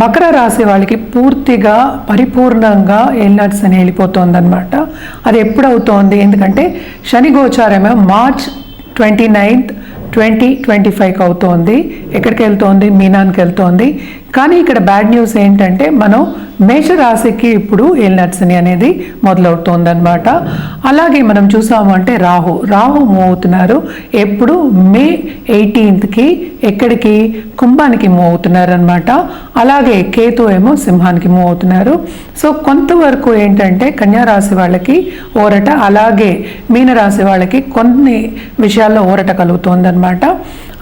మకర రాశి వాళ్ళకి పూర్తిగా పరిపూర్ణంగా ఏలినాట్స్ అని వెళ్ళిపోతుంది అనమాట అది ఎప్పుడు అవుతోంది ఎందుకంటే Shani గోచారమే March twenty ninth twenty twenty ఫైవ్కి అవుతోంది. ఎక్కడికి వెళ్తోంది? మీనానికి వెళ్తోంది. కానీ ఇక్కడ బ్యాడ్ న్యూస్ ఏంటంటే మనం మేషరాశికి ఇప్పుడు ఏలినట్సని అనేది మొదలవుతోంది అనమాట అలాగే మనం చూసాము అంటే రాహు. రాహు మూవ్ అవుతున్నారు ఎప్పుడు మే ఎయిటీన్త్కి ఎక్కడికి? కుంభానికి మూవ్ అవుతున్నారు అనమాట అలాగే కేతు ఏమో సింహానికి మూవ్ అవుతున్నారు సో కొంతవరకు ఏంటంటే కన్యారాశి వాళ్ళకి ఓరట అలాగే మీనరాశి వాళ్ళకి కొన్ని విషయాల్లో ఓరట కలుగుతోంది అనమాట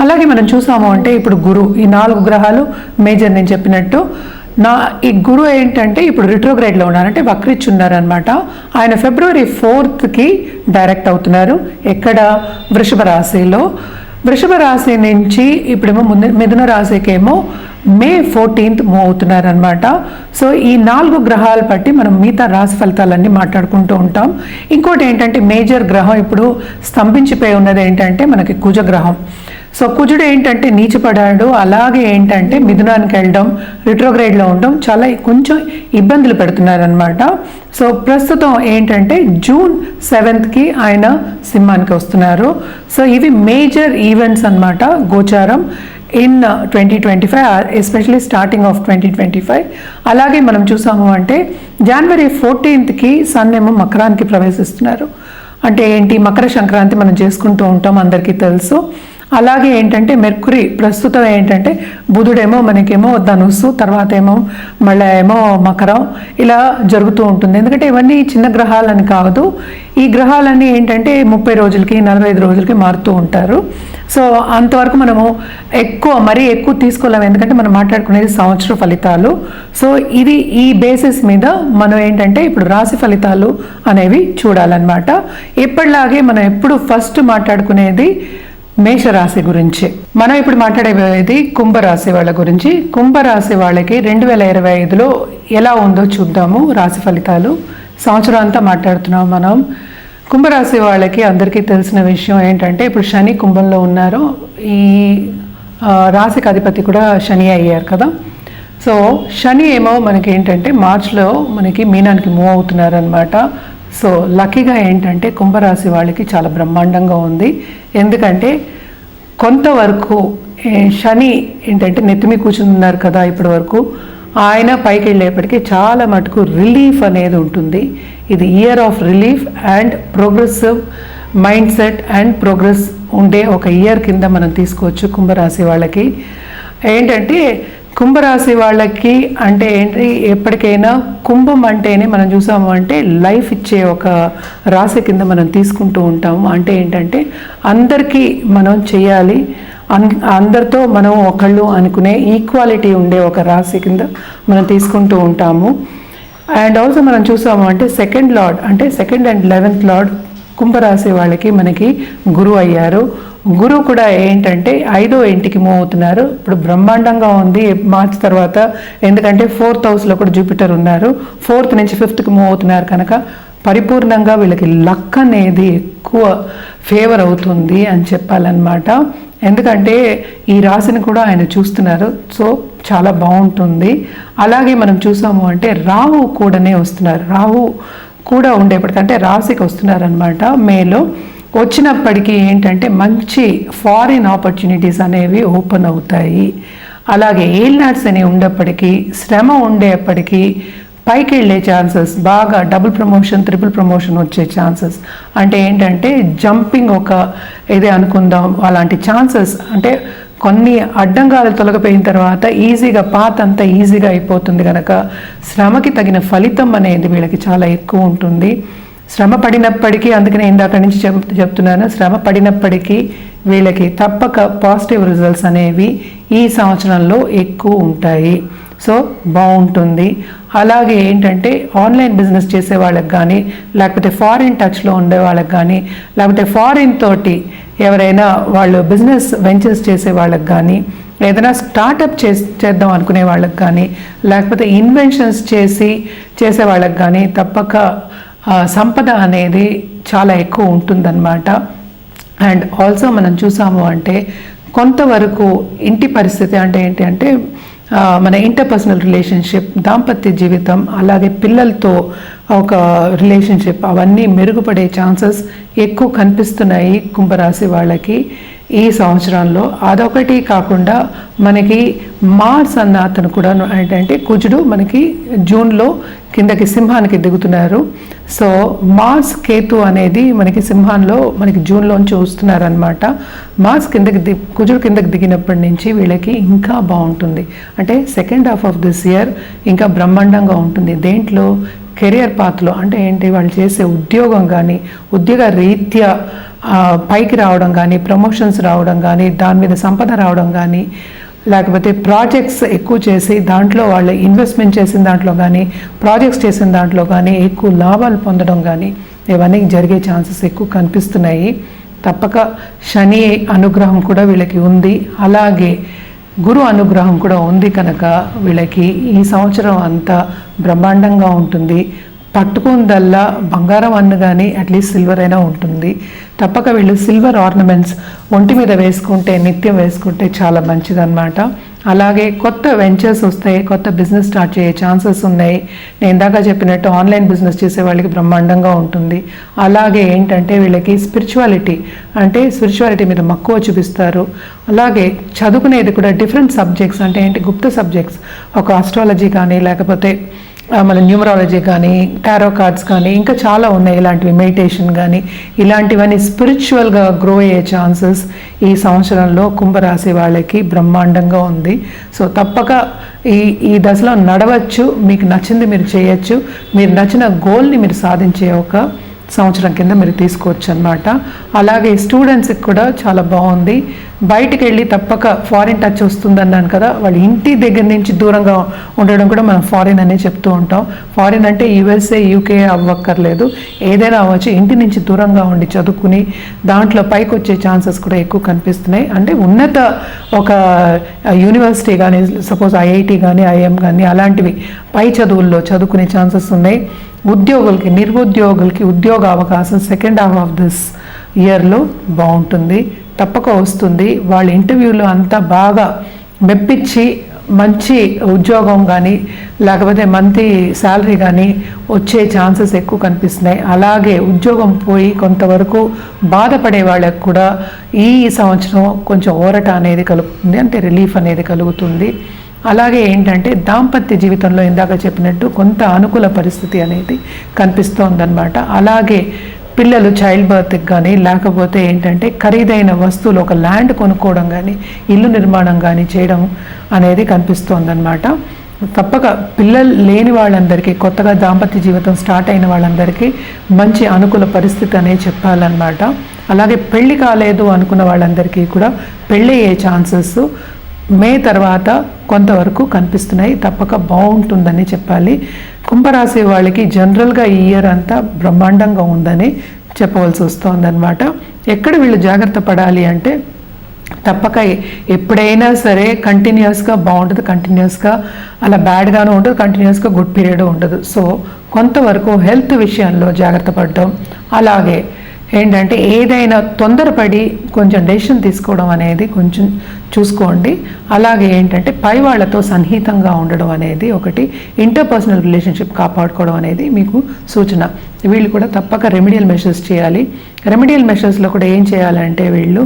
అలాగే మనం చూసాము అంటే ఇప్పుడు గురు ఈ నాలుగు గ్రహాలు మేజర్ నేను చెప్పినట్టు. నా ఈ గురు ఏంటంటే ఇప్పుడు రిట్రోగ్రేడ్లో ఉన్నారు అంటే ఉన్నారనమాట ఆయన ఫిబ్రవరి ఫోర్త్కి డైరెక్ట్ అవుతున్నారు. ఎక్కడ? వృషభ రాశిలో. వృషభ రాశి నుంచి ఇప్పుడేమో ముందు మిథున రాశికేమో మే ఫోర్టీన్త్ మూవ్ అవుతున్నారనమాట సో ఈ నాలుగు గ్రహాలు బట్టి మనం మిగతా రాశి ఫలితాలన్నీ మాట్లాడుకుంటూ ఉంటాం. ఇంకోటి ఏంటంటే మేజర్ గ్రహం ఇప్పుడు స్తంభించిపోయి ఉన్నది ఏంటంటే మనకి కుజగ్రహం సో కుజుడు ఏంటంటే నీచపడాడు అలాగే ఏంటంటే మిథునానికి వెళ్ళడం రిట్రోగ్రేడ్లో ఉండడం చాలా కొంచెం ఇబ్బందులు పెడుతున్నారనమాట సో ప్రస్తుతం ఏంటంటే జూన్ సెవెంత్కి ఆయన సింహానికి వస్తున్నారు. సో ఇవి మేజర్ ఈవెంట్స్ అన్నమాట గోచారం in twenty twenty five especially starting of twenty twenty five. అలాగే మనం చూసాము అంటే జనవరి ఫోర్టీన్త్కి సన్ ఏమో మకరానికి ప్రవేశిస్తున్నారు. అంటే ఏంటి? మకర సంక్రాంతి మనం చేసుకుంటూ ఉంటాం అందరికీ తెలుసు. అలాగే ఏంటంటే మెర్కురీ ప్రస్తుతం ఏంటంటే బుధుడేమో మనకేమో ధనుస్సు తర్వాత ఏమో మళ్ళీ ఏమో మకరం ఇలా జరుగుతూ ఉంటుంది. ఎందుకంటే ఇవన్నీ చిన్న గ్రహాలని కాదు. ఈ గ్రహాలన్నీ ఏంటంటే ముప్పై రోజులకి నలభై ఐదు రోజులకి మారుతూ ఉంటారు. సో అంతవరకు మనము ఎక్కువ మరీ ఎక్కువ తీసుకోలేము. ఎందుకంటే మనం మాట్లాడుకునేది సంవత్సర ఫలితాలు. సో ఇది ఈ బేసిస్ మీద మనం ఏంటంటే ఇప్పుడు రాశి ఫలితాలు అనేవి చూడాలన్నమాట. ఎప్పటిలాగే మనం ఎప్పుడు ఫస్ట్ మాట్లాడుకునేది మేషరాశి గురించి. మనం ఇప్పుడు మాట్లాడేది కుంభరాశి వాళ్ళ గురించి. కుంభరాశి వాళ్ళకి రెండు వేల ఇరవై ఐదులో ఎలా ఉందో చూద్దాము రాశి ఫలితాలు. సంవత్సరం అంతా మాట్లాడుతున్నాం మనం. కుంభరాశి వాళ్ళకి అందరికీ తెలిసిన విషయం ఏంటంటే ఇప్పుడు శని కుంభంలో ఉన్నారు. ఈ రాశికి అధిపతి కూడా శని అయ్యారు కదా. సో శని ఏమో మనకి ఏంటంటే మార్చ్లో మనకి మీనానికి మూవ్ అవుతున్నారనమాట సో లక్కీగా ఏంటంటే కుంభరాశి వాళ్ళకి చాలా బ్రహ్మాండంగా ఉంది. ఎందుకంటే కొంతవరకు శని ఏంటంటే నెత్తిమి కూర్చున్నారు కదా ఇప్పటి వరకు ఆయన పైకి వెళ్ళేప్పటికీ చాలా మటుకు రిలీఫ్ అనేది ఉంటుంది. ఇది year of relief and progressive mindset and progress ఉండే ఒక ఇయర్ కింద మనం తీసుకోవచ్చు కుంభరాశి వాళ్ళకి. ఏంటంటే కుంభరాశి వాళ్ళకి అంటే ఏంటి? ఎప్పటికైనా కుంభం అంటేనే మనం చూసాము అంటే లైఫ్ ఇచ్చే ఒక రాశి కింద మనం తీసుకుంటూ ఉంటాము. అంటే ఏంటంటే అందరికీ మనం చేయాలి. అన్ అందరితో మనం ఒకళ్ళు అనుకునే ఈక్వాలిటీ ఉండే ఒక రాశి కింద మనం తీసుకుంటూ ఉంటాము. అండ్ ఆల్సో మనం చూసాము అంటే సెకండ్ లార్డ్ అంటే సెకండ్ అండ్ లెవెన్త్ లార్డ్ కుంభరాశి వాళ్ళకి మనకి గురువు అయ్యారు. గురువు కూడా ఏంటంటే ఐదో ఇంటికి మూవ్ అవుతున్నారు. ఇప్పుడు బ్రహ్మాండంగా ఉంది. మార్చ్ తర్వాత ఎందుకంటే ఫోర్త్ హౌస్లో కూడా జూపిటర్ ఉన్నారు. ఫోర్త్ నుంచి ఫిఫ్త్కి మూవ్ అవుతున్నారు కనుక పరిపూర్ణంగా వీళ్ళకి లక్ అనేది ఎక్కువ ఫేవర్ అవుతుంది అని చెప్పాలన్నమాట. ఎందుకంటే ఈ రాశిని కూడా ఆయన చూస్తున్నారు. సో చాలా బాగుంటుంది. అలాగే మనం చూసాము అంటే రాహు కూడానే వస్తున్నారు. రాహు కూడా ఉండేప్పటికంటే రాశికి వస్తున్నారనమాట మేలో వచ్చినప్పటికీ ఏంటంటే మంచి ఫారిన్ ఆపర్చునిటీస్ అనేవి ఓపెన్ అవుతాయి. అలాగే ఏల్నాట్స్ అనేవి ఉండేప్పటికీ శ్రమ ఉండేప్పటికీ పైకి వెళ్ళే ఛాన్సెస్ బాగా డబుల్ ప్రమోషన్ త్రిపుల్ ప్రమోషన్ వచ్చే ఛాన్సెస్ అంటే ఏంటంటే జంపింగ్ ఒక ఇదే అనుకుందాం. అలాంటి ఛాన్సెస్ అంటే కొన్ని అడ్డంగాలు తొలగిపోయిన తర్వాత ఈజీగా పాత అంతా ఈజీగా అయిపోతుంది కనుక శ్రమకి తగిన ఫలితం అనేది వీళ్ళకి చాలా ఎక్కువ ఉంటుంది. శ్రమ పడినప్పటికీ అందుకనే ఇందాక నుంచి చెప్ చెప్తున్నాను శ్రమ పడినప్పటికీ వీళ్ళకి తప్పక పాజిటివ్ రిజల్ట్స్ అనేవి ఈ సంవత్సరంలో ఎక్కువ ఉంటాయి. సో బాగుంటుంది. అలాగే ఏంటంటే ఆన్లైన్ బిజినెస్ చేసే వాళ్ళకి కానీ లేకపోతే ఫారిన్ టచ్లో ఉండే వాళ్ళకి కానీ లేకపోతే ఫారిన్ తోటి ఎవరైనా వాళ్ళు బిజినెస్ వెంచర్స్ చేసే వాళ్ళకి కానీ ఏదైనా స్టార్టప్ చే చేద్దాం అనుకునే వాళ్ళకి కానీ లేకపోతే ఇన్వెన్షన్స్ చేసి చేసే వాళ్ళకి కానీ తప్పక సంపద అనేది చాలా ఎక్కువ ఉంటుందన్నమాట. అండ్ ఆల్సో మనం చూసాము అంటే కొంతవరకు ఇంటి పరిస్థితి అంటే ఏంటి అంటే మన ఇంటర్పర్సనల్ రిలేషన్షిప్ దాంపత్య జీవితం అలాగే పిల్లలతో ఒక రిలేషన్షిప్ అవన్నీ మెరుగుపడే ఛాన్సెస్ ఎక్కువ కనిపిస్తున్నాయి కుంభరాశి వాళ్ళకి ఈ సంవత్సరంలో. అదొకటి కాకుండా మనకి మార్స్ అన్న అతను కూడా ఏంటంటే కుజుడు మనకి జూన్లో కిందకి సింహానికి దిగుతున్నారు. సో మార్స్ కేతు అనేది మనకి సింహాన్లో మనకి జూన్లోంచి వస్తున్నారనమాట మార్స్ కిందకి ది కుజుడు కిందకి దిగినప్పటి నుంచి వీళ్ళకి ఇంకా బాగుంటుంది. అంటే second half of this year ఇంకా బ్రహ్మాండంగా ఉంటుంది. దేంట్లో? కెరియర్ పాత్లో అంటే ఏంటి వాళ్ళు చేసే ఉద్యోగం కానీ ఉద్యోగ రీత్యా పైకి రావడం కానీ ప్రమోషన్స్ రావడం కానీ దాని మీద సంపద రావడం కానీ లేకపోతే ప్రాజెక్ట్స్ ఎక్కువ చేసి దాంట్లో వాళ్ళు ఇన్వెస్ట్మెంట్ చేసిన దాంట్లో కానీ ప్రాజెక్ట్స్ చేసిన దాంట్లో కానీ ఎక్కువ లాభాలు పొందడం కానీ ఇవన్నీ జరిగే ఛాన్సెస్ ఎక్కువ కనిపిస్తున్నాయి. తప్పక శని అనుగ్రహం కూడా వీళ్ళకి ఉంది. అలాగే గురు అనుగ్రహం కూడా ఉంది కనుక వీళ్ళకి ఈ సంవత్సరం అంతా బ్రహ్మాండంగా ఉంటుంది. పట్టుకుందల్లా బంగారం అన్ను కానీ అట్లీస్ట్ సిల్వర్ అయినా ఉంటుంది. తప్పక వీళ్ళు సిల్వర్ ఆర్నమెంట్స్ ఒంటి మీద వేసుకుంటే నిత్యం వేసుకుంటే చాలా మంచిదన్నమాట. అలాగే కొత్త వెంచర్స్ వస్తాయి కొత్త బిజినెస్ స్టార్ట్ చేయే ఛాన్సెస్ ఉన్నాయి. నేను ఇందాక చెప్పినట్టు ఆన్లైన్ బిజినెస్ చేసే వాళ్ళకి బ్రహ్మాండంగా ఉంటుంది. అలాగే ఏంటంటే వీళ్ళకి స్పిరిచువాలిటీ అంటే స్పిరిచువాలిటీ మీద మక్కువ చూపిస్తారు. అలాగే చదువుకునేది కూడా డిఫరెంట్ సబ్జెక్ట్స్ అంటే ఏంటి గుప్త సబ్జెక్ట్స్ ఒక ఆస్ట్రాలజీ కానీ లేకపోతే మన న్యూమరాలజీ కానీ టారో కార్డ్స్ కానీ ఇంకా చాలా ఉన్నాయి ఇలాంటివి మెడిటేషన్ కానీ. ఇలాంటివన్నీ స్పిరిచువల్గా గ్రో అయ్యే ఛాన్సెస్ ఈ సంవత్సరంలో కుంభరాశి వాళ్ళకి బ్రహ్మాండంగా ఉంది. సో తప్పక ఈ ఈ దశలో నడవచ్చు మీకు నచ్చింది మీరు చేయొచ్చు. మీరు నచ్చిన గోల్ని మీరు సాధించే ఒక సంవత్సరం కింద మీరు తీసుకోవచ్చు అనమాట అలాగే స్టూడెంట్స్కి కూడా చాలా బాగుంది. బయటికి వెళ్ళి తప్పక ఫారిన్ టచ్ వస్తుందన్నాను కదా వాళ్ళ ఇంటి దగ్గర నుంచి దూరంగా ఉండడం కూడా మనం ఫారిన్ అనే చెప్తూ ఉంటాం. ఫారిన్ అంటే యుఎస్ఏ యూకే అవ్వక్కర్లేదు. ఏదైనా అవ్వచ్చు ఇంటి నుంచి దూరంగా ఉండి చదువుకుని దాంట్లో పైకి వచ్చే ఛాన్సెస్ కూడా ఎక్కువ కనిపిస్తున్నాయి. అంటే ఉన్నత ఒక యూనివర్సిటీ కానీ సపోజ్ ఐఐటి కానీ ఐఎం కానీ అలాంటివి పై చదువుల్లో చదువుకునే ఛాన్సెస్ ఉన్నాయి. ఉద్యోగులకి నిరుద్యోగులకి ఉద్యోగ అవకాశం సెకండ్ హాఫ్ ఆఫ్ దిస్ ఇయర్లో బాగుంటుంది. తప్పక వస్తుంది. వాళ్ళ ఇంటర్వ్యూలో అంతా బాగా మెప్పించి మంచి ఉద్యోగం కానీ లేకపోతే మంత్లీ శాలరీ కానీ వచ్చే ఛాన్సెస్ ఎక్కువ కనిపిస్తున్నాయి. అలాగే ఉద్యోగం పోయి కొంతవరకు బాధపడే వాళ్ళకు కూడా ఈ సంవత్సరం కొంచెం ఊరట అనేది కలుగుతుంది అంటే రిలీఫ్ అనేది కలుగుతుంది. అలాగే ఏంటంటే దాంపత్య జీవితంలో ఇందాక చెప్పినట్టు కొంత అనుకూల పరిస్థితి అనేది కనిపిస్తోందనమాట అలాగే పిల్లలు చైల్డ్ బర్త్కి కానీ లేకపోతే ఏంటంటే ఖరీదైన వస్తువులు ఒక ల్యాండ్ కొనుక్కోవడం కానీ ఇల్లు నిర్మాణం కానీ చేయడం అనేది కనిపిస్తోందనమాట తప్పక పిల్లలు లేని వాళ్ళందరికీ కొత్తగా దాంపత్య జీవితం స్టార్ట్ అయిన వాళ్ళందరికీ మంచి అనుకూల పరిస్థితి అనేది చెప్పాలన్నమాట. అలాగే పెళ్ళి కాలేదు అనుకున్న వాళ్ళందరికీ కూడా పెళ్ళి అయ్యే ఛాన్సెస్ మే తర్వాత కొంతవరకు కనిపిస్తున్నాయి. తప్పక బాగుంటుందని చెప్పాలి. కుంభరాశి వాళ్ళకి జనరల్గా ఈ ఇయర్ అంతా బ్రహ్మాండంగా ఉందని చెప్పవలసి వస్తుందన్నమాట. ఎక్కడ వీళ్ళు జాగ్రత్త పడాలి అంటే తప్పక ఎప్పుడైనా సరే కంటిన్యూస్గా బాగుంటుంది కంటిన్యూస్గా అలా బ్యాడ్గానూ ఉండదు కంటిన్యూస్గా గుడ్ పీరియడ్ ఉండదు. సో కొంతవరకు హెల్త్ విషయంలో జాగ్రత్త పడడం అలాగే ఏంటంటే ఏదైనా తొందరపడి కొంచెం డెసిషన్ తీసుకోవడం అనేది కొంచెం చూసుకోండి. అలాగే ఏంటంటే పై వాళ్ళతో సన్నిహితంగా ఉండడం అనేది ఒకటి ఇంటర్పర్సనల్ రిలేషన్షిప్ కాపాడుకోవడం అనేది మీకు సూచన. వీళ్ళు కూడా తప్పక రెమెడియల్ మెషర్స్ చేయాలి. రెమెడియల్ మెషర్స్లో కూడా ఏం చేయాలంటే వీళ్ళు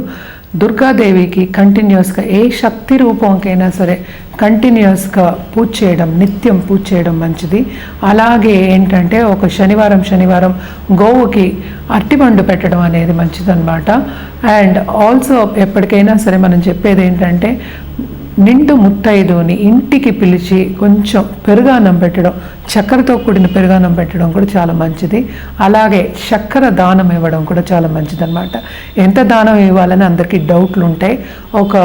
దుర్గాదేవికి కంటిన్యూస్గా ఏ శక్తి రూపంకైనా సరే కంటిన్యూస్గా పూజ చేయడం నిత్యం పూజ చేయడం మంచిది. అలాగే ఏంటంటే ఒక శనివారం శనివారం గోవుకి అరటిపండు పెట్టడం అనేది మంచిదన్నమాట. అండ్ ఆల్సో ఎప్పటికైనా సరే మనం చెప్పేది ఏంటంటే నిండు ముత్తైదుని ఇంటికి పిలిచి కొంచెం పెరుగాన్నం పెట్టడం చక్కెరతో కూడిన పెరుగాన్నం పెట్టడం కూడా చాలా మంచిది. అలాగే చక్కెర దానం ఇవ్వడం కూడా చాలా మంచిది అనమాట ఎంత దానం ఇవ్వాలని అందరికీ డౌట్లు ఉంటాయి. ఒక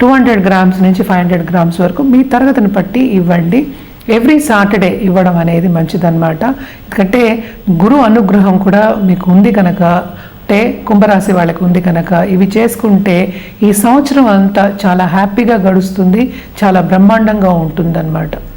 టూ హండ్రెడ్ గ్రామ్స్ నుంచి ఫైవ్ హండ్రెడ్ గ్రామ్స్ వరకు మీ తరగతిని బట్టి ఇవ్వండి. ఎవ్రీ సాటర్డే ఇవ్వడం అనేది మంచిదన్నమాట. ఎందుకంటే గురు అనుగ్రహం కూడా మీకు ఉంది కనుక అంటే కుంభరాశి వాళ్ళకి ఉంది కనుక ఇవి చేసుకుంటే ఈ సంవత్సరం అంతా చాలా హ్యాపీగా గడుస్తుంది చాలా బ్రహ్మాండంగా ఉంటుందన్నమాట.